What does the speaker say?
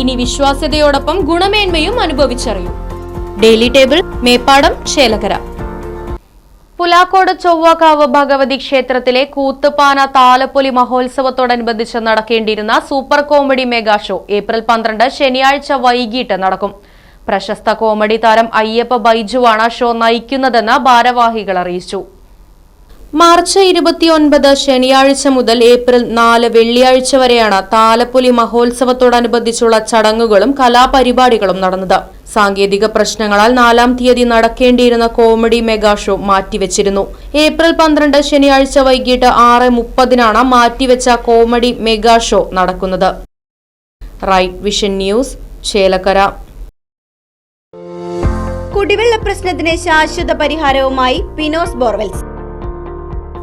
ഇനി വിശ്വാസ്യതയോടൊപ്പം ഗുണമേന്മയും അനുഭവിച്ചറിയൂ. ഡെയിലി ടേബിൾ മേപ്പാടം ചേലകര പുലാക്കോട് ചൊവ്വക്കാവ് ഭഗവതി ക്ഷേത്രത്തിലെ കൂത്തുപാന താലപ്പൊലി മഹോത്സവത്തോടനുബന്ധിച്ച് നടക്കേണ്ടിയിരുന്ന super comedy mega show April പന്ത്രണ്ട് ശനിയാഴ്ച വൈകിട്ട് നടക്കും. പ്രശസ്ത കോമഡി താരം അയ്യപ്പ ബൈജുവാണ് ഷോ നയിക്കുന്നതെന്ന് ഭാരവാഹികൾ അറിയിച്ചു. മാർച്ച് ഇരുപത്തിയൊൻപത് ശനിയാഴ്ച മുതൽ ഏപ്രിൽ നാല് വെള്ളിയാഴ്ച വരെയാണ് താലപ്പൊലി മഹോത്സവത്തോടനുബന്ധിച്ചുള്ള ചടങ്ങുകളും കലാപരിപാടികളും നടന്നത്. സാങ്കേതിക പ്രശ്നങ്ങളാൽ നാലാം തീയതി നടക്കേണ്ടിയിരുന്ന കോമഡി മെഗാ ഷോ മാറ്റിവെച്ചിരുന്നു. ഏപ്രിൽ പന്ത്രണ്ട് ശനിയാഴ്ച വൈകിട്ട് ആറ് മുപ്പതിനാണ് മാറ്റിവെച്ച കോമഡി മെഗാ ഷോ നടക്കുന്നത്. Right vision news Chelakkara. കുടിവെള്ള പ്രശ്നത്തിന് ശാശ്വത പരിഹാരവുമായി പിനോസ് ബോർവെൽസ്.